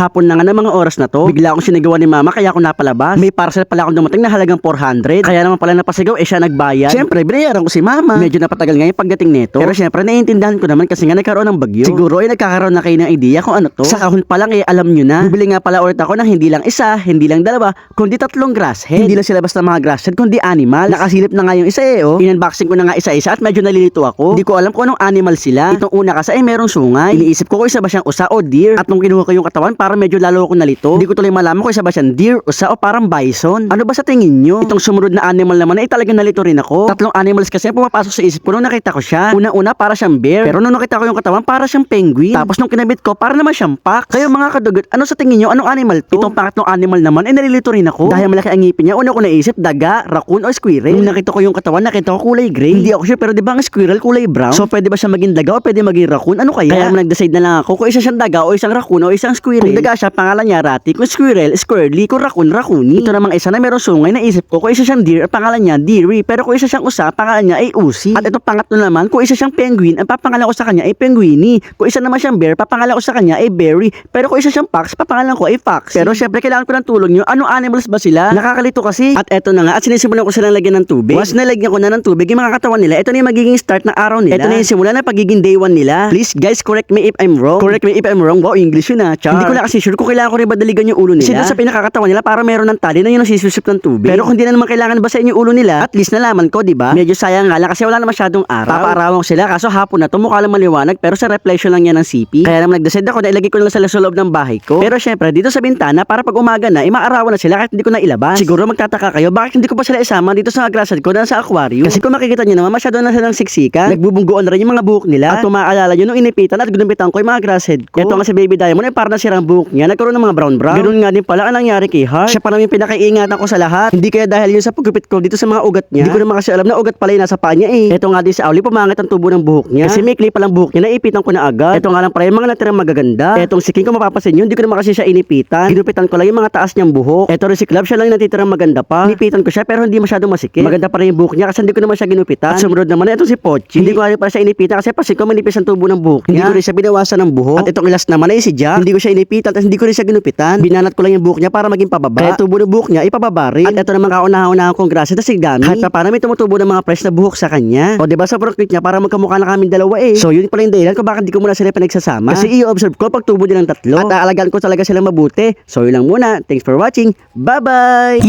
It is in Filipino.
Hapon na nga ng mga oras na to. Bigla akong sinigawan ni mama kaya ako napalabas. May parcel pala akong dumating na halagang 400. Kaya naman pala napasigaw eh siya nagbayad. Siyempre, binayaran ko si mama. Medyo napatagal nga yung pagdating nito. Pero siyempre, naiintindihan ko naman kasi nga nagkaroon ng bagyo. Siguro ay nagkakaroon na kayo ng idea kung ano to. Sa kahon pa lang eh, alam nyo na. Bibili nga pala ulit ako ng hindi lang isa, hindi lang dalawa, kundi tatlong grass head. Hindi lang sila basta mga grass head, kundi animal. Nakasilip na nga yung isa eh, oh. In-unboxing ko na nga isa-isa at medyo nalilito ako. Hindi ko alam kung anong animal sila. Itong una kasi ay merong sungay. Iniisip ko kung isa ba siyang usa o deer. At nung kinuha ko yung katawan, parang medyo lalo ako nalito. Hindi ko tuloy malaman kung isa ba siyang deer, usa o parang bison. Ano ba sa tingin nyo? Itong sumunod na animal naman ay talagang nalito rin ako. Tatlong animals kasi pumapasok sa isip ko nung nakita ko siya. Una-una para siyang bear. Pero nung nakita ko yung katawan, para siyang penguin. Tapos nung kinabit ko, para naman siyang fox. Kayo mga kadugot, ano sa tingin nyo? Anong animal to? Itong pangatlong animal naman ay nalilito rin ako. Dahil malaki ang ngipin niya, una ko naisip, daga, raccoon o squirrel. Nung nakita ko yung katawan, nakita ko kulay gray. Hindi ako sure, pero di ba ang squirrel kulay brown? So pwede ba siya maging daga o pwede maging raccoon? Ano kaya? Kaya nag-decide na lang ako kung isa siyang daga o isang raccoon o isang squirrel. Kung daga siya, pangalan niya Rati. Kung squirrel, squirrely. Kung raccoon, raccoony. Ito namang isa na merong sungay, naisip ko kung isa siyang deer, ang pangalan niya Deary. Pero kung isa siyang usa, pangalan niya ay Usi. At ito pangatlo naman, kung isa siyang penguin, ang papangalan ko sa kanya ay Penguini. Kung isa naman siyang bear, papangalan ko sa kanya ay Berry. Pero kung isa siyang fox, papangalan ko ay Fox. Pero syempre kailangan ko ng tulong niyo. Ano animals ba sila? Nakakalito kasi. At eto na nga, at sinisimulan ko silang lagyan ng tubig. Once nalagyan ko na ng tubig, yung mga katawan nila, ito na yung magiging start ng araw nila. Ito na yung simula na pagiging day one nila. Please guys, correct me if I'm wrong. Correct me if I'm wrong. Wow, English yun ah. Char. Hindi ko na kasi sure kung kailangan ko rin ba daligan yung ulo nila. Kasi doon sa pinakakatawan nila, para meron ng tali na yun ang sisusip ng tubig. Pero kung di na naman kailangan basahin yung ulo nila, at least nalaman ko, di ba? Medyo sayang nga lang kasi wala na masyadong araw. Papaarawan ko sila, kaso hapon na to, mukha lang maliwanag, pero sa reflection lang yan ng CP. Kaya naman nag-decide ako na ilagay ko na sila sa loob ng bahay ko. Pero syempre, dito sa bintana, para pag umaga na, imaarawan na sila kahit hindi ko na ilabas. Siguro magtataka kayo, bakit hindi ko pa sila isama dito sa grassad ko na sa aquarium? Kasi kung makikita nyo naman, masyado na silang siksikan. Nagbubunggoon na rin yung mga buhok nila. At kung maaalala nyo, nung inipitan at ginumpitan ko yung mga grasshead ko. Ito nga si Baby Diamond, ay parang nasirang buhok niya. Nagkaroon ng mga brown brown. Ganun nga din pala ang nangyari kay Heart. Siya pa naman yung pinakaiingatan ko sa lahat. Hindi kaya dahil yun sa pagkupit ko dito sa mga ugat niya. Hindi ko naman kasi alam na ugat pala yung nasa paa niya eh. Ito nga din si Auli, pumangit ang tubo ng buhok niya. Kasi may clip palang buhok niya, naipitan ko na agad. Ito nga lang pala yung mga natirang magaganda. Etong si King, kung mapapansin nyo, hindi ko naman kasi siya inipitan. Ginupitan ko lang yung mga taas niyang buhok. Ito rin si Club, siya lang natitirang maganda pa. Inipitan ko siya pero hindi masyadong masikip. Maganda pa rin yung buhok niya kasi hindi ko naman siya ginupitan. At sumunod naman, ito si Pochi. Hindi ko nga pala siya inipitan kasi pasin ko manipis ang tubo ng buhok niya. Hindi ko rin siya binawasan ng buhok. At itong ilas naman ay si Jack. Hindi ko siya inipitan at hindi ko rin siya ginupitan. Binanat ko lang yung buhok niya para maging pababa. Kaya tubo ng buhok niya ipababa rin. At ito naman kauna-una kong grasa na si Gami. Kahit pa paano may tumutubo ng mga fresh na buhok sa kanya. O diba sa cute niya para magkamukha na kami dalawa eh. So yun pala yung dahilan kung bakit di ko muna sila pinagsasama. Kasi i-observe ko pag tubo nilang tatlo. At aalagaan ko talaga sila mabuti. So yun lang muna. Thanks for watching. Bye-bye!